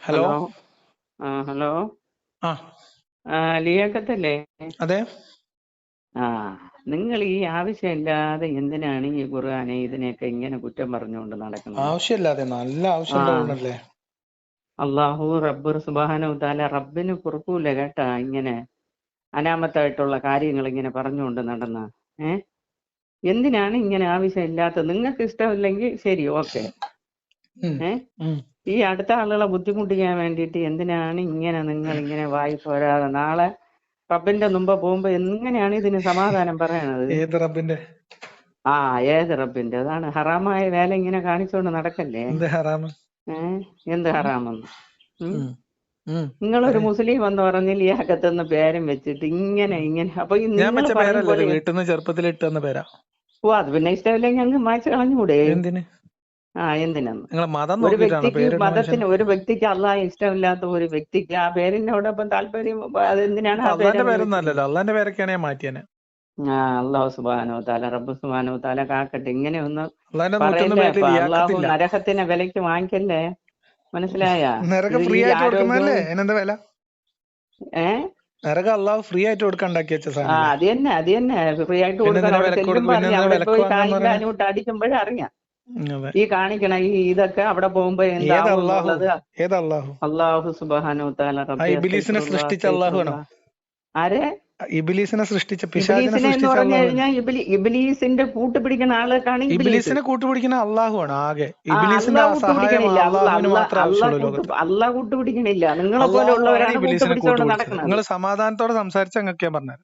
Hello? ആ hello? ആ. ലിയാക്കത്തല്ലേ? അതെ. ആ നിങ്ങൾ ഈ ആവശ്യമില്ലാതെ എന്തിനാണ് ഈ ഖുർആനെ ഇതിനെയൊക്കെ ഇങ്ങനെ കുറ്റം പറഞ്ഞുകൊണ്ട് നടക്കുന്നത്? ആവശ്യമില്ലാതെ നല്ല ആവശ്യമുള്ളതുകൊണ്ടല്ലേ അള്ളാഹു റബ്ബർ സുബാന താല റബ്ബിന് പൊറുക്കൂല കേട്ടാ ഇങ്ങനെ അനാമത്തായിട്ടുള്ള കാര്യങ്ങൾ ഇങ്ങനെ പറഞ്ഞുകൊണ്ട് നടന്ന. ഏ? എന്തിനാണ് ഇങ്ങനെ ആവശ്യമില്ലാത്തത്? നിങ്ങൾക്ക് ഇഷ്ടമില്ലെങ്കിൽ ശരി ഓക്കെ. ഏ. ഈ അടുത്ത ആളുകളെ ബുദ്ധിമുട്ടിക്കാൻ വേണ്ടിയിട്ട് എന്തിനാണ് ഇങ്ങനെ നിങ്ങൾ ഇങ്ങനെ വായി പോരാതെ? നാളെ റബ്ബിന്റെ മുമ്പ് പോകുമ്പോ എങ്ങനെയാണ് ഇതിന് സമാധാനം പറയണത്? ഏത് റബ്ബിന്റെ? ആ ഏത് റബ്ബിന്റെ? അതാണ്. ഹറാമായ വേല ഇങ്ങനെ കാണിച്ചുകൊണ്ട് നടക്കല്ലേ? എന്ത് ഹറാമ്? ഏഹ് എന്ത് ഹറാമെന്ന്? ഉം? നിങ്ങളൊരു മുസ്ലിം എന്ന് പറഞ്ഞ് ലിയാക്കത്തെന്ന് പേരും വെച്ചിട്ട് ഇങ്ങനെ ഇങ്ങനെ. അപ്പൊ ഈ ഞാൻ നിങ്ങൾ വെച്ച വീട്ടിൽ നിന്ന് ചെറുപ്പത്തിൽ ഇട്ട് തന്ന പേരാ. ഓ അത് പിന്നെ ഇഷ്ടമില്ലെങ്കിൽ അങ്ങ് മായ്ച്ചു കളഞ്ഞുകൂടെ? എന്തിന്? ആ എന്തിനാണ് ഒരു വ്യക്തിക്ക് മതത്തിന് ഒരു വ്യക്തിക്ക് അള്ളാഹ് ഇഷ്ടമില്ലാത്ത ഒരു വ്യക്തിക്ക് ആ പേരിനോടൊപ്പം താല്പര്യം അതെന്തിനാണ് അള്ളാന്റെ അങ്ങനെ പേരൊന്നും അല്ലല്ലോ. അള്ളാന്റെ പേരൊക്കെയാണ് ഞാൻ മാറ്റിയാനെ. ആ അള്ളാഹു സുബാനോ താല റബ്ബ് സുബാനോ താല കാക്കട്ടെ. ഇങ്ങനെ ഒന്ന് അള്ളാഹു നരഹത്തിനെ നരകത്തിനെ വിലക്ക് വാങ്ങിക്കല്ലേ? മനസ്സിലായ? ഫ്രീ ആയിട്ട് കൊടുക്കുന്നല്ലേ ആരോഗ്യവും അതിനെന്താ വില? ഏ? നരകം അള്ളാഹു ഫ്രീ ആയിട്ട് വെച്ച സാധനം അത് തന്നെ അത് തന്നെ. ഫ്രീ ആയിട്ട് കൊടുക്കാൻ അവിടെ ചെല്ലുമ്പോ അറിയാം. അവിടെ പോയി അടിക്കുമ്പോഴേ അറിയാം. ഈ കാണിക്കണ ഈ ഇതൊക്കെ അവിടെ പോകുമ്പോ അള്ളാഹു? അള്ളാഹു? അള്ളാഹു സുബാനോ ഇബിലീസിനെ സൃഷ്ടിച്ച അള്ളാഹു. ആരെ? ഇബിലീസിനെ സൃഷ്ടിച്ച പിശാചിനെ സൃഷ്ടിച്ച അള്ളാഹു ഇബിലീസിന്റെ കൂട്ടുപിടിക്കുന്ന ഇബിലീസ്. ഇബിലീസിനെ കൂട്ടുപിടിക്കുന്ന അള്ളാഹു ആണ് ആകെ? ഇബിലീസിന്റെ സഹായം കൂട്ടുപിടിക്കണില്ല അള്ളാഹുവിന് മാത്രമേ ആവശ്യമുള്ളൂ കൂട്ട് കൂട്ടുപിടിക്കണില്ല നിങ്ങളെ പോലെ ഉള്ളവരാണ് ഇബിലീസിനെ കൂട്ടുപിടിക്കുന്നത് നിങ്ങൾ സമാധാനത്തോടെ സംസാരിച്ച അങ്ങക്ക് ഞാൻ പറഞ്ഞത്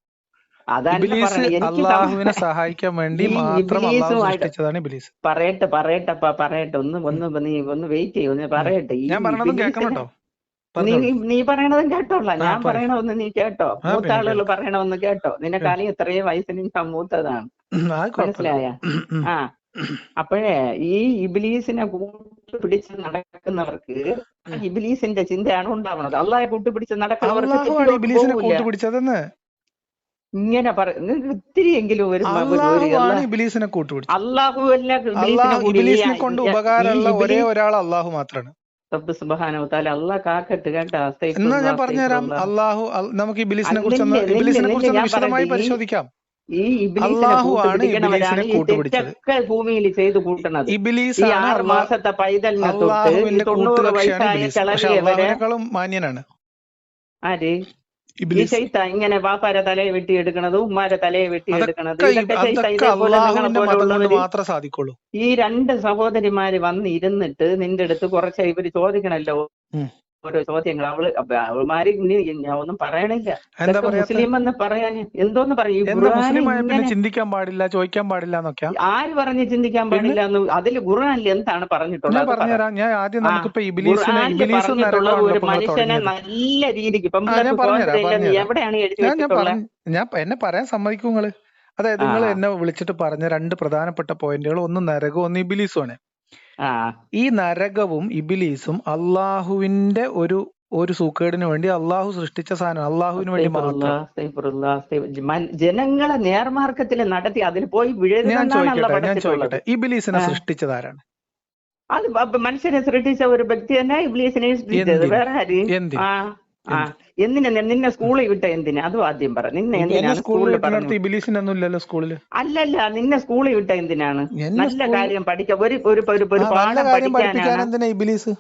അള്ളാഹുവിനെ സഹായിക്കാൻ വേണ്ടി മാത്രം സൃഷ്ടിച്ചതാണ് ഇബിലീസ്. പറയട്ടെ പറയട്ടെപ്പാ പറയട്ടെ. ഒന്ന് ഒന്ന് നീ ഒന്ന് വെയിറ്റ് ചെയ്യും പറയട്ടെ. ഞാൻ പറയണതും കേൾക്കണം നീ പറയണതും കേട്ടോളാം. ഞാൻ പറയണമെന്ന് നീ കേട്ടോ. മൂത്ത ആളുകൾ പറയണമെന്ന് കേട്ടോ. നിന്നെക്കാളും ഇത്രയും വയസ്സിന് ഞാൻ മൂത്തതാണ്. മനസ്സിലായ? ആ. അപ്പോഴേ ഈ ഇബിലീസിനെ കൂട്ടുപിടിച്ച് നടക്കുന്നവർക്ക് ഇബിലീസിന്റെ ചിന്തയാണ് ഉണ്ടാവുന്നത്. അള്ളാഹെ കൂട്ടുപിടിച്ച് നടക്കുന്നവർക്ക് ഇങ്ങനെ പറ നിങ്ങൾക്ക് ഇത്തിരിയെങ്കിലും ഒരു ഇബിലീസിനെ അള്ളാഹു കൊണ്ട് ഉപകാരമുള്ള ഒരേ ഒരാൾ അള്ളാഹു മാത്രമാണ് അള്ളാഹ് കാക്കട്ട് കേട്ടോ എന്നാ ഞാൻ പറഞ്ഞുതരാം അള്ളാഹു നമുക്ക് ഇബിലീസിനെ കുറിച്ച് ഇബിലീസിനെ കുറിച്ച് വിശദമായി പരിശോധിക്കാം. ഈ ഇബിലീസിനെ ഭൂമിയിൽ ചെയ്തു കൂട്ടണത് ഈ ഇബിലീസ് ആറ് മാസത്തെ പൈതലിനെ തൊട്ട് തൊണ്ണൂറ് വയസ്സായ കിളവിയെ വരെ ആര്? ഈ ചെയ്ത്ത ഇങ്ങനെ വാപ്പാരെ തലയെ വെട്ടിയെടുക്കണത് ഉമ്മാരെ തലയെ വെട്ടിയെടുക്കണത് ഇതൊക്കെ ഈ രണ്ട് സഹോദരിമാര് വന്നിരുന്നിട്ട് നിന്റെ അടുത്ത് കുറച്ച് ഇവർ ചോദിക്കണല്ലോ. ഓരോ ചോദ്യങ്ങൾ. അവൾ അവൾമാര് ഞാൻ ഒന്നും പറയണില്ല. മുസ്ലിം എന്ന് പറയാൻ എന്തോന്ന് പറയും? ചിന്തിക്കാൻ പാടില്ല ചോദിക്കാൻ പാടില്ല എന്നൊക്കെ ആര് പറഞ്ഞ് ചിന്തിക്കാൻ പാടില്ല എന്ന് അതിൽ ഖുർആനിൽ എന്താണ് പറഞ്ഞിട്ടുള്ളത്? ഞാൻ ആദ്യം നമുക്ക് പറഞ്ഞിട്ടുള്ളത് ഒരു മനുഷ്യനെ നല്ല രീതിക്ക് ഇപ്പം എവിടെയാണ് എഴുതി ഞാൻ എന്നെ പറയാൻ സമ്മതിക്കും നിങ്ങൾ. അതായത് നിങ്ങൾ എന്നെ വിളിച്ചിട്ട് പറഞ്ഞ രണ്ട് പ്രധാനപ്പെട്ട പോയിന്റുകൾ ഒന്ന് നരകവും ഒന്ന് ഇബിലീസും ആണ് ആ ഈ നരകവും ഇബിലീസും അള്ളാഹുവിന്റെ ഒരു ഒരു സൂക്കേടിന് വേണ്ടി അള്ളാഹു സൃഷ്ടിച്ച സാധനം അള്ളാഹുവിന് വേണ്ടി മാത്രം. ജനങ്ങളെ നേർമാർഗത്തിൽ നടത്തി അതിൽ പോയി ഞാൻ ചോദിക്കട്ടെ ഞാൻ പഠിച്ചിട്ടുള്ളത്. ചോദിക്കട്ടെ. ഇബിലീസിനെ. സൃഷ്ടിച്ചത് ആരാണ് അത് മനുഷ്യനെ സൃഷ്ടിച്ച ഒരു വ്യക്തി തന്നെ ഇബിലീസിനെ സൃഷ്ടിച്ചത്. വേറെ ആര്? എന്തിന് നിന്നെ സ്കൂളിൽ വിട്ട എന്തിനാ? അതും ആദ്യം പറ. നിന്നെ എന്തിനാ എന്തിനാണ് സ്കൂളിൽ ഇല്ലല്ലോ സ്കൂളിൽ അല്ലല്ല നിന്നെ സ്കൂളിൽ വിട്ട എന്തിനാണ്? നല്ല കാര്യം പഠിക്ക. ഒരു ഒരു ഒരു പാഠം പഠിക്കാനാണ്.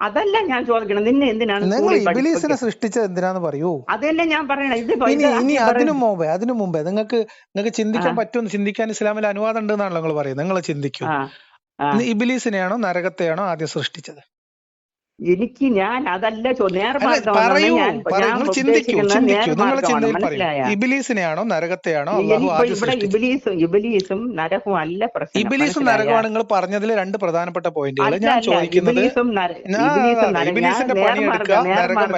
അതല്ല ഞാൻ ചോദിക്കണം നിന്നെ എന്തിനാണ് നിങ്ങൾ ഇബിലീസിനെ സൃഷ്ടിച്ചത് എന്തിനാന്ന് പറയൂ. അതല്ലേ ഞാൻ പറയണേ. ഇത് ഇനി അതിനു മുമ്പേ അതിനു മുമ്പേ നിങ്ങൾക്ക് നിങ്ങൾക്ക് ചിന്തിക്കാൻ. പറ്റുമെന്ന് ചിന്തിക്കാൻ ഇസ്ലാമിൽ അനുവാദം ഉണ്ട് എന്നാണല്ലോ നിങ്ങൾ പറയുന്നത്. നിങ്ങൾ ചിന്തിക്കൂ. ഇബിലീസിനെയാണോ നരകത്തെയാണോ ആദ്യം സൃഷ്ടിച്ചത്? എനിക്ക് ഞാൻ അതല്ല പറയൂ ഞാൻ പറയൂ. നിങ്ങൾ ചിന്തിക്കൂ ഉദ്ദേശിക്കുന്നത് ചിന്തിക്കൂ. നിങ്ങളുടെ നേർമാർഗമാണ് ചിന്തയിൽ പറയൂ. മനസ്സിലായ? ഇബിലീസിനെയാണോ നരകത്തെയാണോ ഇവിടെ ഇബിലീസും ഇബിലീസും നരകവും അല്ല പ്രശ്നം. ഇബിലീസും മനസ്സിലായ? നരകമാണ് നിങ്ങൾ പറഞ്ഞതിൽ രണ്ട് പ്രധാനപ്പെട്ട പോയിന്റുകൾ ഞാൻ ചോദിക്കുന്നത്. ഇബിലീസിന്റെ പണിയെടുക്കുക നരകം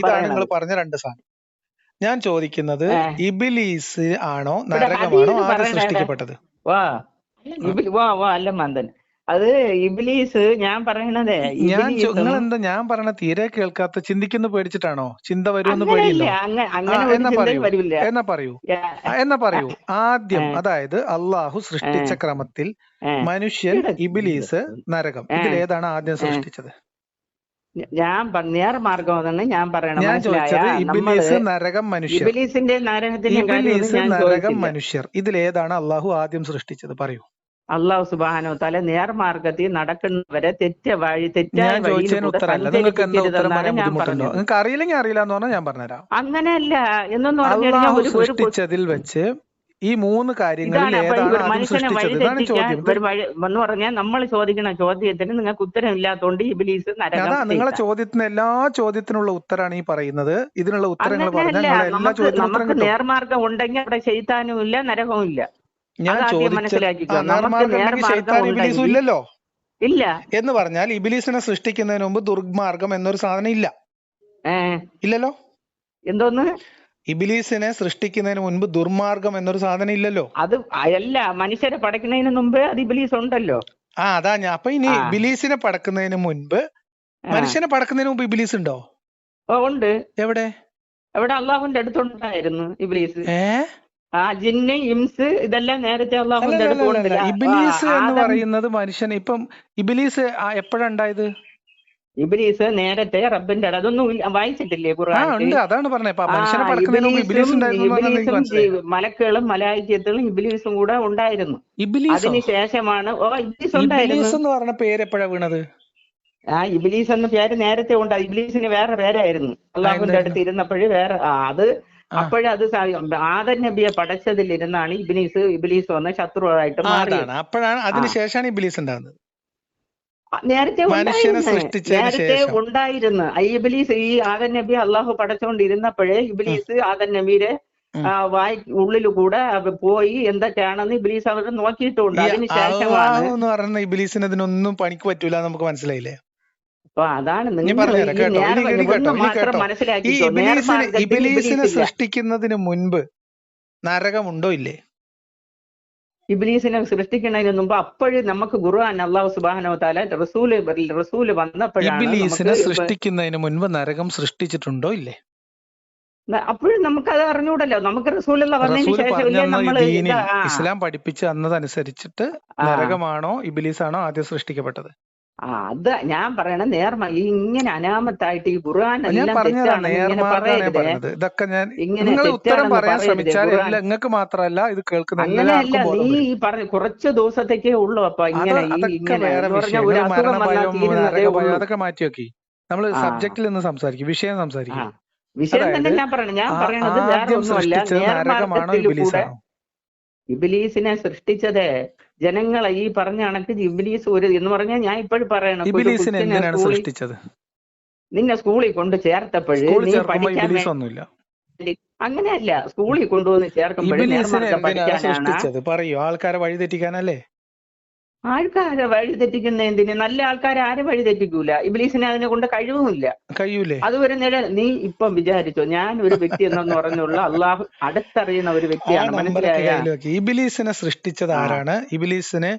ഇതാണ് നിങ്ങൾ പറഞ്ഞ രണ്ട് സാധനം. ഞാൻ ചോദിക്കുന്നത് ഇബിലീസ് ആണോ നരകമാണോ ആദ്യം സൃഷ്ടിക്കപ്പെട്ടത്? വാ വാ അല്ല മന്ദൻ. അത് ഇബിലീസ് ഞാൻ പറയണതേ ഞാൻ നിങ്ങൾ എന്താ ഞാൻ പറയണ തീരെ കേൾക്കാത്ത ചിന്തിക്കുന്ന പേടിച്ചിട്ടാണോ? ചിന്ത വരുമെന്ന് ഒരു എന്നാ പറയൂ? എന്നാ പറയൂ? ആദ്യം അതായത് അള്ളാഹു സൃഷ്ടിച്ച ക്രമത്തിൽ. മനുഷ്യൻ ഇബിലീസ് നരകം. ഇതിൽ ഏതാണ് ആദ്യം സൃഷ്ടിച്ചത്? ഞാൻ നേർമാർഗം എന്നാണ് ഞാൻ പറയണത്. ഞാൻ ചോദിച്ചത് ഇബിലീസ് നരകം മനുഷ്യർ. ഇബിലീസിന്റെ നരകത്തിന്റെ ഇബിലീസ് നരകം മനുഷ്യർ. ഇതിൽ ഏതാണ് അള്ളാഹു ആദ്യം സൃഷ്ടിച്ചത്? പറയൂ. അള്ളാഹു സുബാനോ തല നേർമാർഗത്തിൽ നടക്കുന്നവരെ തെറ്റ വഴി തെറ്റായ നിങ്ങൾക്ക് അറിയില്ലെങ്കിൽ അറിയില്ല എന്ന് പറഞ്ഞാൽ ഞാൻ പറഞ്ഞുതരാം. അങ്ങനെയല്ല എന്നെന്ന് അള്ളാഹു സൃഷ്ടിച്ചതിൽ വെച്ച് ഈ മൂന്ന് കാര്യങ്ങളിൽ മനുഷ്യനെ എന്ന് പറഞ്ഞാൽ നമ്മൾ ചോദിക്കുന്ന ചോദ്യത്തിന് നിങ്ങൾക്ക് ഉത്തരം ഇല്ലാത്തതുകൊണ്ട് ഇബിലീസ് നരകം അതാ നിങ്ങളെ ചോദ്യത്തിന് എല്ലാ ചോദ്യത്തിനുള്ള ഉത്തരമാണ് ഈ പറയുന്നത്. ഇതിനുള്ള ഉത്തരങ്ങൾ പറഞ്ഞാൽ എല്ലാ ചോദ്യത്തിനും നമുക്ക് നേർമാർഗം ഉണ്ടെങ്കിൽ അവിടെ ചെയ്താനും ഇല്ല നരകവും ഇല്ല. ഞാൻ ചോദിച്ച ഇല്ലല്ലോ ഇല്ല. എന്ന് പറഞ്ഞാൽ ഇബിലീസിനെ സൃഷ്ടിക്കുന്നതിന് മുമ്പ് ദുർമാർഗം എന്നൊരു സാധനം ഇല്ല. ഇല്ലല്ലോ? എന്തോന്ന്? ഇബിലീസിനെ സൃഷ്ടിക്കുന്നതിന് മുൻപ് ദുർമാർഗം എന്നൊരു സാധനം ഇല്ലല്ലോ. അത് അല്ല മനുഷ്യരെ പടക്കുന്നതിന് മുമ്പ് അത് ഇബിലീസ് ഉണ്ടല്ലോ ആ അതാ ഞാൻ അപ്പൊ ഇനി ഇബിലീസിനെ പടക്കുന്നതിന് മുൻപ് മനുഷ്യനെ പടക്കുന്നതിന് മുമ്പ് ഇബിലീസ് ഉണ്ടോ ഉണ്ട്. എവിടെ? എവിടെ അള്ളാഹുവിന്റെ അടുത്തുണ്ടായിരുന്നു ഇബിലീസ്. ഏ? ആ ജിന്ന് ഇംസ് ഇതെല്ലാം നേരത്തെ ഇബിലീസ് എന്ന് പറയുന്നത് മനുഷ്യൻ ഇപ്പം ഇബിലീസ് എപ്പോഴാ ഉണ്ടായത് ഇബിലീസ് നേരത്തെ റബ്ബിന്റെ അടുത്ത് അതൊന്നും വായിച്ചിട്ടില്ലേ ആ ഖുർആനിൽ ഉണ്ട്. അതാണ് പറഞ്ഞത്. മലക്കുകളും മലായിക്കത്തുകളും ഇബിലീസും കൂടെ ഉണ്ടായിരുന്നു. ഇബ്‌ലീസ്? അതിന് ശേഷമാണ് ഓ ഇബിലീസ് ഉണ്ടായിരുന്നു. ഇബ്‌ലീസ് എന്ന് പറഞ്ഞ പേര് എപ്പോഴാ വീണത്? ആ ഇബിലീസ് എന്ന പേര് നേരത്തെ ഉണ്ടായിരുന്നു ഇബിലീസിന് വേറെ പേരായിരുന്നു. അള്ളാഹുവിന്റെ അടുത്ത് ഇരുന്നപ്പോഴേ വേറെ അത് അപ്പോഴത് ആദൻ നബിയെ പടച്ചതിലിരുന്നാണ് ഇബിലീസ് ഇബിലീസ് വന്ന ശത്രുവായിട്ട് മാറിയത്. അപ്പോഴാണ് ആ. അതിന് ശേഷമാണ് ഇബിലീസ് ഉണ്ടാകുന്നത്. നേരത്തെ നേരത്തെ ഉണ്ടായിരുന്നു. ഈ ഇബിലീസ് ഈ ആദൻ നബി അള്ളാഹു പടച്ചോണ്ടിരുന്നപ്പോഴേ ഉം, ഇബിലീസ് ആദൻ നബിയുടെ വായി ഉള്ളിൽ കൂടെ പോയി എന്തൊക്കെയാണെന്ന് ഇബിലീസ് അവർ നോക്കിയിട്ടുണ്ട്. അതിനുശേഷം ഇബിലീസിന് അതിനൊന്നും പണിക്ക് പറ്റൂല നമുക്ക് മനസ്സിലായില്ലേ? അതാണ് ഇബിലീസിന് സൃഷ്ടിക്കുന്നതിന് മുൻപ് നരകമുണ്ടോ ഇല്ലേ? ഇബിലീസിനെ സൃഷ്ടിക്കുന്നതിന് മുമ്പ് അപ്പോഴും നമുക്ക് ഖുർആൻ അള്ളാഹു സുബാനോ താല റസൂൽ റസൂൽ വന്നപ്പോഴാണ് ഇബിലീസിനെ സൃഷ്ടിക്കുന്നതിന് മുൻപ് നരകം സൃഷ്ടിച്ചിട്ടുണ്ടോ ഇല്ലേ? അപ്പോഴും നമുക്ക് അത് അറിഞ്ഞൂടല്ലോ. നമുക്ക് റസൂലുള്ള വന്നതിന് ശേഷം ഇസ്ലാം പഠിപ്പിച്ച് അന്നതനുസരിച്ചിട്ട് നരകമാണോ ഇബിലീസ് ആണോ ആദ്യം സൃഷ്ടിക്കപ്പെട്ടത്? ആ, അത് ഞാൻ പറയണ നേർമ ഇങ്ങനെ അനാമത്തായിട്ട് ഈ ഖുർആൻ ഞാൻ എല്ലാം നേർമാർഗമാണ് പറഞ്ഞത്. ഇതൊക്കെ ഞാൻ നിങ്ങൾ ഉത്തരം പറയാൻ ശ്രമിച്ചാൽ നിങ്ങൾക്ക് മാത്രമല്ല ഇത് കേൾക്കുന്ന അങ്ങനെയല്ല നീ ഈ പറഞ്ഞ കുറച്ച് ദിവസത്തേക്കേ ഉള്ളു അപ്പൊ ഇങ്ങനെ അതൊക്കെ മാറ്റി വെക്കി. നമ്മൾ സബ്ജക്റ്റിൽ നിന്ന് സംസാരിക്കും വിഷയം സംസാരിക്കും. വിഷയം തന്നെ ഞാൻ പറയണത് ഞാൻ പറയണത് വേറെ ഒന്നുമല്ല ഇബിലീസിനെ സൃഷ്ടിച്ചത് ജനങ്ങളെ ഈ പറഞ്ഞ കണക്ക് ഇബിലീസ് ഒരു എന്ന് പറഞ്ഞാൽ ഞാൻ ഇപ്പോഴും പറയണം. ഇബിലീസിനെ എന്തിനാണ് സൃഷ്ടിച്ചത്? നിന്നെ സ്കൂളിൽ കൊണ്ട് ചേർത്തപ്പോഴേ നീ പഠിക്കാൻ ഒന്നുമില്ല അങ്ങനെയല്ല സ്കൂളിൽ കൊണ്ടുവന്ന് ചേർക്കുമ്പോഴേ സൃഷ്ടിച്ചത്? പറയൂ ആൾക്കാരെ വഴിതെറ്റിക്കാനല്ലേ? ആൾക്കാരെ വഴി തെറ്റിക്കുന്ന എന്തിന്? നല്ല ആൾക്കാരെ ആരും വഴി തെറ്റിക്കൂല. ഇബ്ലീസിന് അതിനെ കൊണ്ട് കഴിവുമില്ല. കഴിയൂലേ? അത് ഒരു നില നീ ഇപ്പം വിചാരിച്ചോ ഞാൻ ഒരു വ്യക്തി എന്നു പറഞ്ഞുള്ള അള്ളാഹു അടുത്തറിയുന്ന ഒരു വ്യക്തിയാണ്. മനസ്സിലായ ഇബിലീസിനെ സൃഷ്ടിച്ചത് ആരാണ്? ഇബിലീസിന്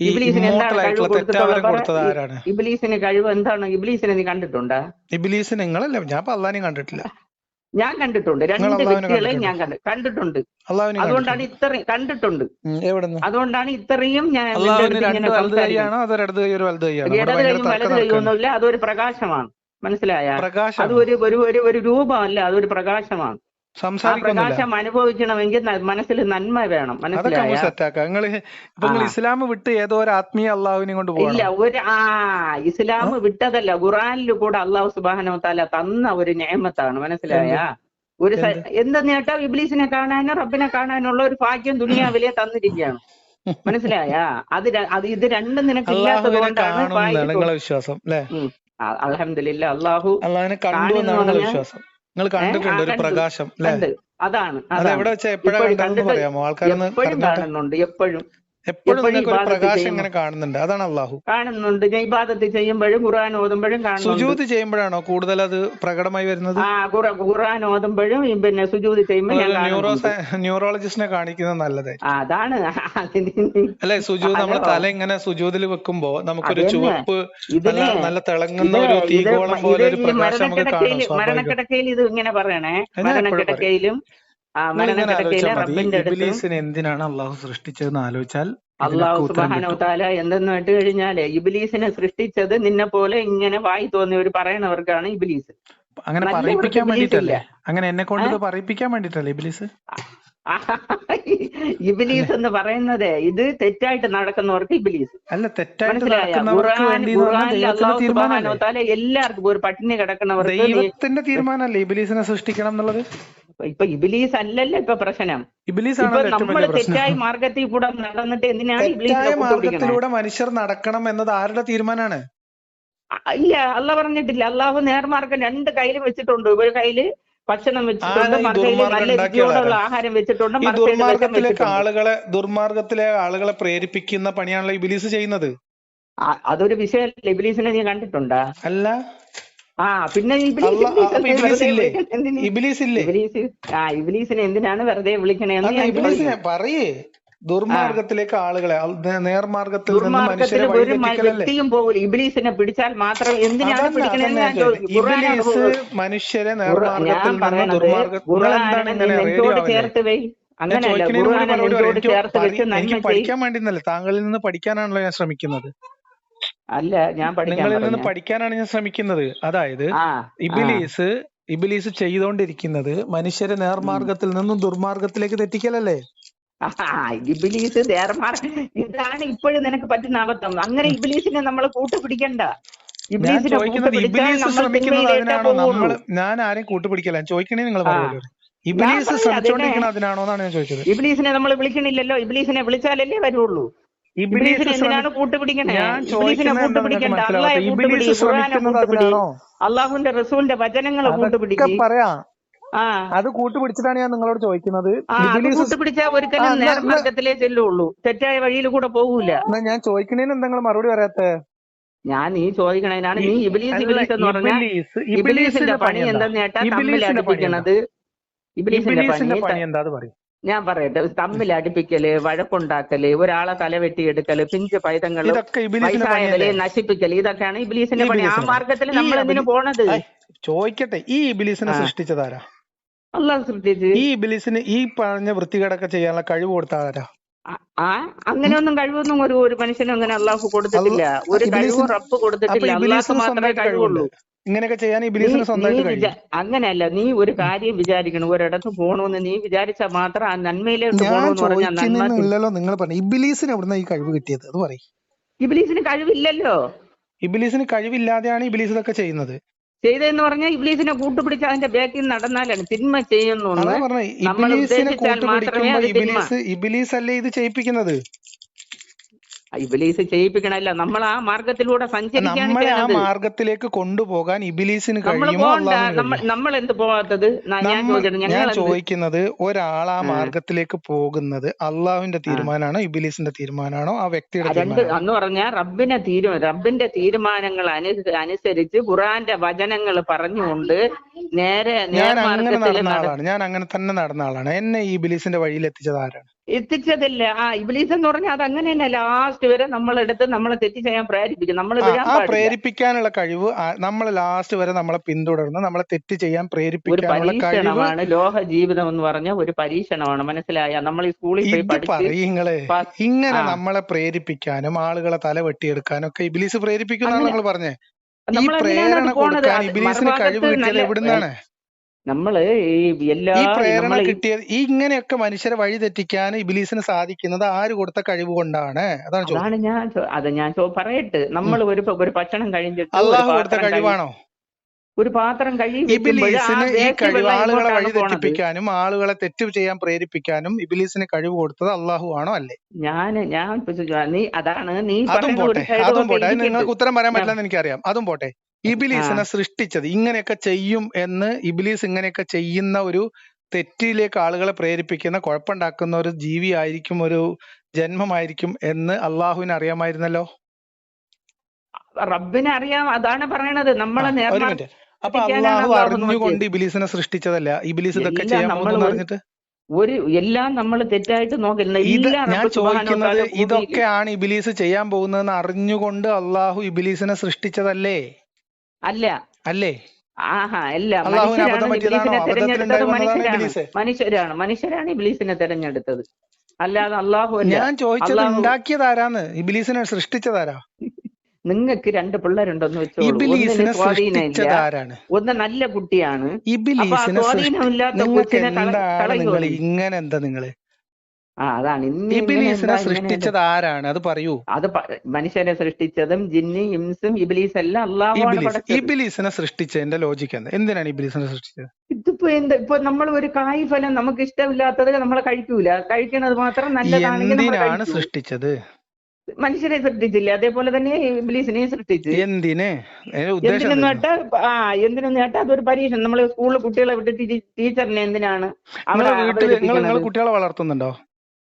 ഇബിലീസിന് എന്താണ് കഴിവ് കൊടുത്തത് ആരാണ്? ഇബിലീസിന് കഴിവ് എന്താണ്? ഇബിലീസിനെ നീ കണ്ടിട്ടുണ്ടോ? ഇബിലീസിനെ നിങ്ങളല്ല? ഞാൻ ഇപ്പൊ കണ്ടിട്ടില്ല. ഞാൻ കണ്ടിട്ടുണ്ട്. രണ്ട് വ്യക്തികളെ ഞാൻ കണ്ടു കണ്ടിട്ടുണ്ട്. അതുകൊണ്ടാണ് ഇത്രയും കണ്ടിട്ടുണ്ട്. അതുകൊണ്ടാണ് ഇത്രയും ഞാൻ ഇടത് കൈയാണോ ഇടത് കൈയും വലത് കൈയൊന്നുമില്ല അതൊരു പ്രകാശമാണ്. മനസ്സിലായ? അത് ഒരു ഒരു രൂപമല്ല. അതൊരു പ്രകാശമാണ്. പ്രകാശം അനുഭവിക്കണമെങ്കിൽ മനസ്സിൽ നന്മ വേണം. മനസ്സിലായ? നിങ്ങൾ ഇസ്ലാം വിട്ട് ഏതോ ഒരു ആത്മീയ അള്ളാഹുവിനെ കൊണ്ട് ഇല്ല ഒരു ആ ഇസ്ലാം വിട്ടതല്ല. ഖുറാനിൽ കൂടെ അള്ളാഹു സുബാനോ താല തന്ന ഒരു നിയമത്താണ്. മനസ്സിലായ? ഒരു സ- എന്ത്? എന്ത് ഇബ്ലീസിനെ കാണാനും റബ്ബിനെ കാണാനുള്ള ഒരു ഭാഗ്യം ദുനിയാവിലെ തന്നിരിക്കുകയാണ്. മനസ്സിലായ? അത് അത് ഇത് രണ്ടും നിനക്കില്ലാത്തത് അള്ളാഹുവിനെ കൊണ്ടാണ് വിശ്വാസം അലഹമില്ല അള്ളാഹു അള്ളാഹിനെ കണ്ടു എന്നാണ് വിശ്വാസം. നിങ്ങൾ കണ്ടിട്ടുണ്ട് ഒരു പ്രകാശം അതാണ് അതെവിടെ അതാണ്. എപ്പോഴും കാണുന്നുണ്ട് എപ്പോഴും. എപ്പോഴും പ്രകാശം ഇങ്ങനെ കാണുന്നുണ്ട്. അതാണ് അള്ളാഹു. കാണുന്നുണ്ട്. ഇബാദത്ത് ചെയ്യുമ്പോഴും ഖുർആൻ ഓതുമ്പോഴും കാണുന്നുണ്ട്. സുജൂത് ചെയ്യുമ്പോഴാണോ കൂടുതൽ അത് പ്രകടമായി വരുന്നത്? ആ ഖുർആൻ ഓതുമ്പോഴും പിന്നെ സുജൂത് ചെയ്യുമ്പോൾ ന്യൂറോ ന്യൂറോളജിസ്റ്റിനെ കാണിക്കുന്നത് നല്ലതായിരിക്കും അതാണ്. അല്ലെ സുജൂത് നമ്മൾ തല ഇങ്ങനെ സുജൂതിൽ വെക്കുമ്പോ നമുക്കൊരു ചുവപ്പ് നല്ല തിളങ്ങുന്ന ഒരു തീകോളം പോലെ ഒരു പ്രകാശം നമുക്ക് കാണാം മരണക്കിടക്കയിൽ ഇത് ഇങ്ങനെ പറയണേ. മരണക്കിടക്കയിലും എന്തിനാണ് അള്ളാഹു സൃഷ്ടിച്ചതെന്ന് ആലോചിച്ചാൽ അള്ളാഹു സുബാനോത്താല എന്തെന്ന് കേട്ട് കഴിഞ്ഞാൽ ഇബിലീസിനെ സൃഷ്ടിച്ചത് നിന്നെ പോലെ ഇങ്ങനെ വായി തോന്നിയവർ പറയണവർക്കാണ് ഇബിലീസ്. അങ്ങനെ പറയിപ്പിക്കാൻ വേണ്ടിട്ടല്ലേ? അങ്ങനെ എന്നെ കൊണ്ട് പറയിപ്പിക്കാൻ വേണ്ടിട്ടല്ലേ ഇബിലീസ്? ഇബിലീസ് എന്ന് പറയുന്നത് ഇത് തെറ്റായിട്ട് നടക്കുന്നവർക്ക് ഇബിലീസ്. അല്ല തെറ്റായിട്ട് എല്ലാവർക്കും ഒരു പട്ടിണി കിടക്കുന്നവർക്ക് ദൈവത്തിന്റെ തീരുമാനമല്ലേ ഇബിലീസിനെ സൃഷ്ടിക്കണം എന്നുള്ളത്? ഇപ്പൊ ഇബിലീസ് അല്ലല്ലോ ഇപ്പൊ പ്രശ്നം. ഇബിലീസ് നമ്മൾ തെറ്റായ മാർഗത്തിൽ കൂടെ നടന്നിട്ട് എന്തിനാണ് ഇബിലീസ് മാർഗത്തിലൂടെ മനുഷ്യർ നടക്കണം എന്നത് ആരുടെ തീരുമാനമാണ് ഇല്ല അല്ല പറഞ്ഞിട്ടില്ല. അള്ളാഹു നേർമാർഗം രണ്ട് കയ്യിൽ വെച്ചിട്ടുണ്ട്. ഒരു കയ്യിൽ ഭക്ഷണം വെച്ചിട്ടുണ്ട് ദുർമാർഗം നല്ല രുചിയോടുള്ള ആഹാരം വെച്ചിട്ടുണ്ട് ഈ ദുർമാർഗത്തിലേക്ക് ആളുകളെ ദുർമാർഗത്തിലെ ആളുകളെ പ്രേരിപ്പിക്കുന്ന പണിയാണല്ലോ ഇബിലീസ് ചെയ്യുന്നത്. അതൊരു വിഷയമല്ല? ഇബിലീസിനെ നീ കണ്ടിട്ടുണ്ടാ? അല്ല. ആ പിന്നെ വിളിക്കണ? ഇബിലീസിനെ എന്തിനാണ് വെറുതെ ഇബിലീസിനെ പറയേ. ദുർമാർഗത്തിലേക്ക് ആളുകളെ നേർമാർഗത്തിൽ ദുർമാർഗത്തിൽ മനുഷ്യരെ ഒരു വ്യക്തിയും പോകില്ല ഇബിലീസിനെ പിടിച്ചാൽ മാത്രം എന്തിനാണ് പോകുന്നത് മനുഷ്യരെ നേർമാർഗത്തിൽ നിന്ന് പറയണത് ദുർമാർഗ നിങ്ങൾ എന്താണ് ഖുർആനാണ് നീ ഇങ്ങനെ റേഡിയോ ചേർത്ത് വൈ എനിക്ക് പഠിക്കാൻ വേണ്ടി താങ്കളിൽ നിന്ന് പഠിക്കാനാണല്ലോ ഞാൻ ശ്രമിക്കുന്നത്. അല്ല ഞാൻ നിങ്ങളിൽ നിന്ന് പഠിക്കാനാണ് ഞാൻ ശ്രമിക്കുന്നത്. അതായത് ഇബിലീസ് ഇബിലീസ് ചെയ്തുകൊണ്ടിരിക്കുന്നത് മനുഷ്യരെ. നേർമാർഗത്തിൽ നിന്നും ദുർമാർഗത്തിലേക്ക് തെറ്റിക്കലല്ലേ? ഇബിലീസ് നേർമാർ ഇതാണ് ഇപ്പോഴും നിനക്ക് പറ്റുന്ന അബദ്ധം. അങ്ങനെ ഇബിലീസിനെ നമ്മൾ കൂട്ടുപിടിക്കണ്ട. ഇബിലീസിനെ ഞാൻ ആരെയും കൂട്ടുപിടിക്കല ചോദിക്കണേ നിങ്ങൾ ഇബിലീസ് പറയാ അതിനാണോ എന്നാണ് ഞാൻ ചോദിച്ചത്. ഇബിലീസിനെ നമ്മൾ വിളിക്കണില്ലല്ലോ. ഇബിലീസിനെ വിളിച്ചാലല്ലേ വരുള്ളൂ. ഇബിലീസ് ഇബിലീസിനെ എന്തിനാണ് കൂട്ടുപിടിക്കണേ? ഇബിലീസിനെ നിങ്ങൾക്ക് കൂട്ടുപിടിക്കണ്ട. മനസ്സിലാവാത്ത അള്ളാഹെ കൂട്ടുപിടി ഖുർആനെ കൂട്ടുപിടി. അള്ളാഹുവിന്റെ റസൂലിന്റെ വചനങ്ങളെ കൂട്ടുപിടിക്ക്. പറയാം. അത് കൂട്ടുപിടിച്ചിട്ടാണ് ഞാൻ നിങ്ങളോട് ചോദിക്കുന്നത്. കൂട്ടുപിടിച്ചാൽ ഒരിക്കലും നേർമാർഗത്തിലേ ചെല്ലുള്ളൂ. തെറ്റായ വഴിയിൽ കൂടെ പോകൂല. എന്നാ ഞാൻ ചോദിക്കണേന് എന്താ നിങ്ങൾ മറുപടി പറയാത്തെ? ഞാൻ നീ ചോദിക്കണതിനാണ് നീ ഇബിലീസ് ഇബിലീസ് എന്ന് പറഞ്ഞാൽ ഇബിലീസിന്റെ പണി പണി എന്താ എന്തെന്ന് കേട്ടാ തമ്മിൽ അടുപ്പിക്കണത്? ഇബിലീസിന്റെ പണി എന്താ പറയും. ഞാൻ പറയട്ടെ. തമ്മിൽ അടുപ്പിക്കൽ വഴക്കുണ്ടാക്കൽ ഒരാളെ തലവെട്ടിയെടുക്കൽ പിഞ്ച് പൈതങ്ങൾ വയസ്സായവരെ നശിപ്പിക്കൽ. ഇതൊക്കെയാണ് ഇബിലീസിന്റെ പണി. ആ മാർഗത്തിൽ നമ്മൾ എന്തിനു പോണത്? ചോദിക്കട്ടെ. ഈ ഇബിലീസിനെ സൃഷ്ടിച്ചതാരാ അള്ളാഹ് സൃഷ്ടിച്ച് ഈ ഇബിലീസിന് ഈ പറഞ്ഞ വൃത്തികേടൊക്കെ ചെയ്യാനുള്ള കഴിവ് കൊടുത്ത ആരാ ആ അങ്ങനെയൊന്നും കഴിവൊന്നും ഒരു ഒരു മനുഷ്യനും അങ്ങനെ അള്ളാഹു കൊടുത്തിട്ടില്ല. ഒരു കഴിവ് റപ്പ് റബ്ബ് കൊടുത്തിട്ടില്ല. അള്ളാഹ് മാത്രമേ കഴിവുള്ളൂ. ഇങ്ങനെയൊക്കെ ചെയ്യാൻ ഇബിലീസിന് സ്വന്തമായിട്ട് അങ്ങനെയല്ല നീ ഒരു കാര്യം വിചാരിക്കണം. ഒരിടത്ത് പോകണമെന്ന് നീ വിചാരിച്ചാൽ മാത്രം ആ നന്മയിലേക്ക് പോകണമെന്ന് പറഞ്ഞാൽ നിങ്ങൾ പറഞ്ഞു. ഇബിലീസിന് എവിടുന്ന ഈ കഴിവ് കിട്ടിയത്? അത് പറയും. ഇബ്ലീസിന് കഴിവില്ലല്ലോ. ഇബിലീസിന് കഴിവില്ലാതെയാണ് ഇബിലീസ് ഇതൊക്കെ ചെയ്യുന്നത്. ചെയ്തതെന്ന് പറഞ്ഞാൽ ഇബ്ലീസിനെ കൂട്ടുപിടിച്ച് അതിന്റെ ബാക്കിൽ നടന്നാലാണ് തിന്മ ചെയ്യുന്നു നമ്മൾ ഇബിലീസിനെ ഉദ്ദേശിച്ചാൽ മാത്രമേ ഇബിലീസ് അല്ലേ ഇത് ചെയ്യിപ്പിക്കുന്നത്? ഇബ്ലീസ് ചെയ്യിപ്പിക്കണല്ല നമ്മൾ ആ മാർഗത്തിലൂടെ സഞ്ചരിക്കാണ് നമ്മളെ ആ മാർഗത്തിലേക്ക് കൊണ്ടുപോകാൻ ഇബിലീസിന് കഴിയുമോ നമ്മൾ എന്ത് പോകാത്തത് ഞാൻ ചോദിക്കുന്നത് ഒരാൾ ആ മാർഗത്തിലേക്ക് പോകുന്നത് അള്ളാഹുവിന്റെ തീരുമാനമാണോ ഇബിലീസിന്റെ തീരുമാനമാണോ ആ വ്യക്തിയുടെ രണ്ട് എന്ന് പറഞ്ഞാൽ റബ്ബിനെ തീരുമാനം റബ്ബിന്റെ തീരുമാനങ്ങൾ അനുസരിച്ച് ഖുറാന്റെ വചനങ്ങൾ പറഞ്ഞുകൊണ്ട് നേരെ ഞാൻ അങ്ങനെ നടന്ന ആളാണ് ഞാൻ അങ്ങനെ തന്നെ നടന്ന ആളാണ്. എന്നെ ഈ ഇബിലീസിന്റെ വഴിയിൽ എത്തിച്ചത് ആരാണ്? എത്തിച്ചതില്ല. ആ ഇബ്ലീസ് എന്ന് പറഞ്ഞാൽ അത് അങ്ങനെ തന്നെ ലാസ്റ്റ് വരെ നമ്മളെടുത്ത് നമ്മളെ തെറ്റ് ചെയ്യാൻ പ്രേരിപ്പിക്കും. നമ്മൾ ആ പ്രേരിപ്പിക്കാനുള്ള കഴിവ് നമ്മൾ ലാസ്റ്റ് വരെ നമ്മളെ പിന്തുടർന്ന് നമ്മളെ തെറ്റ് ചെയ്യാൻ പ്രേരിപ്പിക്കാനുള്ള പരീക്ഷണമാണ് ലോക ജീവിതം എന്ന് പറഞ്ഞ ഒരു പരീക്ഷണമാണ്. മനസ്സിലായ? നമ്മൾ ഈ സ്കൂളിൽ പോയി പറയങ്ങളെ. ഇങ്ങനെ നമ്മളെ പ്രേരിപ്പിക്കാനും ആളുകളെ തല വെട്ടിയെടുക്കാനും ഒക്കെ ഇബിലീസ് പ്രേരിപ്പിക്കുന്നതാണ് നിങ്ങൾ പറഞ്ഞേ. ഈ നമ്മൾ പ്രേരണ കൊടുക്കാൻ ഇബിലീസിന് കഴിവ് കിട്ടിയത് എവിടുന്നാണ് നമ്മൾ ഈ എല്ലാ പ്രേരണ കിട്ടിയത് ഈ ഇങ്ങനെയൊക്കെ മനുഷ്യരെ വഴി തെറ്റിക്കാൻ ഇബിലീസിന് സാധിക്കുന്നത് ആര് കൊടുത്ത കഴിവ് കൊണ്ടാണ് അതാണ് അതാണ് ഞാൻ അത് ഞാൻ പറയട്ടെ. നമ്മൾ ഒരു ഒരു ഭക്ഷണം കഴിഞ്ഞിട്ട് അല്ലാഹു അള്ളാഹു കൊടുത്ത കഴിവാണോ? ഒരു പാത്രം ഇബിലീസിന് ഈ കഴിവ് ആളുകളെ വഴി തെറ്റിപ്പിക്കാനും ആളുകളെ തെറ്റ് ചെയ്യാൻ പ്രേരിപ്പിക്കാനും ഇബിലീസിന് കഴിവ് കൊടുത്തത് അള്ളാഹു ആണോ അല്ലേ? ഞാൻ ഞാൻ നീ അതാണ് നീ അതും പോട്ടെ. അതും പോട്ടെ. നിങ്ങൾക്ക് ഉത്തരം പറയാൻ പറ്റില്ലെന്ന് എനിക്കറിയാം. അതും പോട്ടെ. ഇബിലീസിനെ സൃഷ്ടിച്ചത്. ഇങ്ങനെയൊക്കെ ചെയ്യും എന്ന് ഇബിലീസ് ഇങ്ങനെയൊക്കെ ചെയ്യുന്ന ഒരു തെറ്റിലേക്ക് ആളുകളെ പ്രേരിപ്പിക്കുന്ന കുഴപ്പമുണ്ടാക്കുന്ന ഒരു ജീവി ആയിരിക്കും ഒരു ജന്മമായിരിക്കും എന്ന് അള്ളാഹുവിന് അറിയാമായിരുന്നല്ലോ? റബ്ബിനെ അറിയാം. അതാണ് പറയണത്. നമ്മളെ അപ്പൊ അള്ളാഹു അറിഞ്ഞുകൊണ്ട് ഇബിലീസിനെ സൃഷ്ടിച്ചതല്ല. ഇബിലീസ് ഇതൊക്കെ ചെയ്യാൻ പറഞ്ഞിട്ട് ഒരു എല്ലാം നമ്മൾ തെറ്റായിട്ട് നോക്കില്ല ഞാൻ ചോദിക്കുന്നത് ഇതൊക്കെയാണ് ഇബിലീസ് ചെയ്യാൻ പോകുന്നതെന്ന് അറിഞ്ഞുകൊണ്ട് അള്ളാഹു ഇബിലീസിനെ സൃഷ്ടിച്ചതല്ലേ? അല്ല. അല്ലേ? ആഹാ അല്ല. മനുഷ്യരാണ് ഇബ്ലീസിനെ തിരഞ്ഞെടുത്തത് മനുഷ്യരാണ്. മനുഷ്യരാണ്. മനുഷ്യരാണ് ഇബ്ലീസിനെ തിരഞ്ഞെടുത്തത്. അല്ലാതെ അള്ളാഹു ഞാൻ ചോദിച്ചത് ഉണ്ടാക്കിയതാരാന്ന്? ഇബിലീസിനെ സൃഷ്ടിച്ചതാരാ? നിങ്ങൾക്ക് രണ്ട് പിള്ളേരുണ്ടെന്ന് വെച്ചോളൂ. ഒന്ന് നല്ല കുട്ടിയാണ്. ഇബ്ലീസിനെ സ്വാധീനമില്ലാത്ത ഇങ്ങനെ എന്താ നിങ്ങൾ? ആ അതാണ്. ഇബിലീസിനെ സൃഷ്ടിച്ചത് ആരാണ്? അത് പറയൂ. അത് മനുഷ്യനെ സൃഷ്ടിച്ചതും ജിന്നി ഇംസും ഇബിലീസ്. എല്ലാം അള്ളാഹു ഇബിലീസിനെ സൃഷ്ടിച്ചതിന്റെ ലോജിക് എന്താ? എന്തിനാണ് ഇബിലീസിനെ സൃഷ്ടിച്ചത്? ഇതിപ്പോ എന്താ ഇപ്പൊ നമ്മൾ ഒരു കായ് ഫലം നമുക്ക് ഇഷ്ടമില്ലാത്തത് നമ്മൾ കഴിക്കൂല. കഴിക്കണത് മാത്രം നല്ലതാണെങ്കിൽ എന്തിനാണ് സൃഷ്ടിച്ചത്? മനുഷ്യരെ സൃഷ്ടിച്ചില്ല? അതേപോലെ തന്നെ ഇംഗ്ലീഷിനെയും സൃഷ്ടിച്ചു. എന്തിനെ? എന്തിനെന്ന് കേട്ടാ ആ എന്തിനെന്ന് കേട്ടാ അതൊരു പരീക്ഷ നമ്മൾ സ്കൂളിൽ കുട്ടികളെ വിട്ടിട്ട് ടീച്ചറിനെ എന്തിനാണ് കുട്ടികളെ വളർത്തുന്നുണ്ടോ?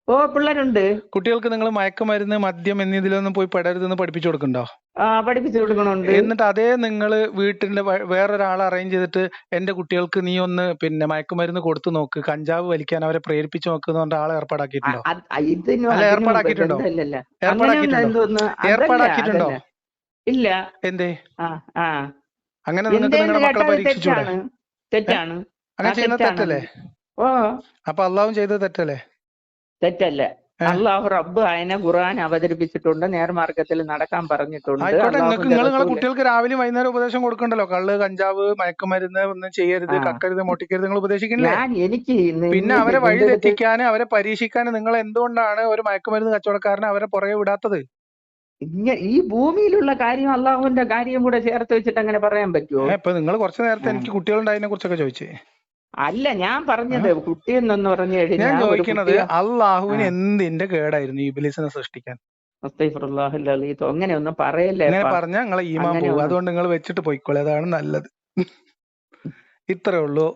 ഓ പിള്ളേരുണ്ട്. കുട്ടികൾക്ക് നിങ്ങൾ മയക്കുമരുന്ന് മദ്യം എന്നതിലൊന്നും പോയി പെടരുതെന്ന് പഠിപ്പിച്ചു കൊടുക്കണ്ടോ? ആ പഠിപ്പിച്ചു കൊടുക്കണുണ്ട്. എന്നിട്ട് അതേ നിങ്ങൾ വീട്ടിന്റെ വേറൊരാൾ അറേഞ്ച് ചെയ്തിട്ട് എന്റെ കുട്ടികൾക്ക് നീ ഒന്ന് പിന്നെ മയക്കുമരുന്ന് കൊടുത്തു നോക്ക്. കഞ്ചാവ് വലിക്കാൻ അവരെ പ്രേരിപ്പിച്ചു നോക്കുന്ന പറഞ്ഞ ആളെ ഏർപ്പാടാക്കിയിട്ടുണ്ടോ? അല്ല, ഏർപ്പാടാക്കിയിട്ടുണ്ടോ? ഏർപ്പാടാക്കിയിട്ടുണ്ടോ. ഇല്ല. എന്തേ? അങ്ങനെ നിങ്ങൾക്ക് നിങ്ങളുടെ മക്കളെ പരീക്ഷിച്ചു തെറ്റാണ്. അങ്ങനെ ചെയ്യുന്നത് തെറ്റല്ലേ? അപ്പൊ അള്ളാഹും ചെയ്തത് തെറ്റല്ലേ? തെറ്റല്ല? അള്ളാഹു റബ്ബ് അതിനെ ഖുർആൻ അവതരിപ്പിച്ചിട്ടുണ്ട് നേർമാർഗത്തിൽ നടക്കാൻ പറഞ്ഞിട്ടുണ്ട്. കുട്ടികൾക്ക് രാവിലെ വൈകുന്നേരം ഉപദേശം കൊടുക്കണ്ടല്ലോ? കള്ള് കഞ്ചാവ് മയക്കുമരുന്ന് ഒന്നും ചെയ്യരുത് കക്കരുത് മുട്ടിക്കരുത് നിങ്ങൾ ഉപദേശിക്കുന്നില്ല എനിക്ക് പിന്നെ അവരെ വഴി തെറ്റിക്കാൻ അവരെ പരീക്ഷിക്കാന് നിങ്ങൾ എന്തുകൊണ്ടാണ് ഒരു മയക്കുമരുന്ന് കച്ചവടക്കാരനെ അവരെ പുറകെ വിടാത്തത്? ഈ ഭൂമിയിലുള്ള കാര്യം അള്ളാഹുവിന്റെ കാര്യം കൂടെ ചേർത്ത് വെച്ചിട്ട് അങ്ങനെ പറയാൻ പറ്റുമോ ഇപ്പൊ നിങ്ങൾ കുറച്ചു നേരത്തെ. എനിക്ക് കുട്ടികളുണ്ടായതിനെ കുറിച്ചൊക്കെ ചോദിച്ചേ. അല്ല ഞാൻ പറഞ്ഞത് കുട്ടിയെന്നൊന്ന് പറഞ്ഞു കഴിഞ്ഞാൽ ഞാൻ ചോദിക്കുന്നത് അള്ളാഹുവിന്. എന്തിന്റെ കേടായിരുന്നു ഇബിലിസിനെ സൃഷ്ടിക്കാൻ. അങ്ങനെ ഒന്നും പറയല്ലേ അപ്പാ. പറഞ്ഞാൽ നിങ്ങളെ ഈമാൻ അങ്ങനെ പോകും അതുകൊണ്ട് നിങ്ങൾ വെച്ചിട്ട് പോയിക്കോളെ അതാണ് നല്ലത് ഇത്രേ ഉള്ളൂ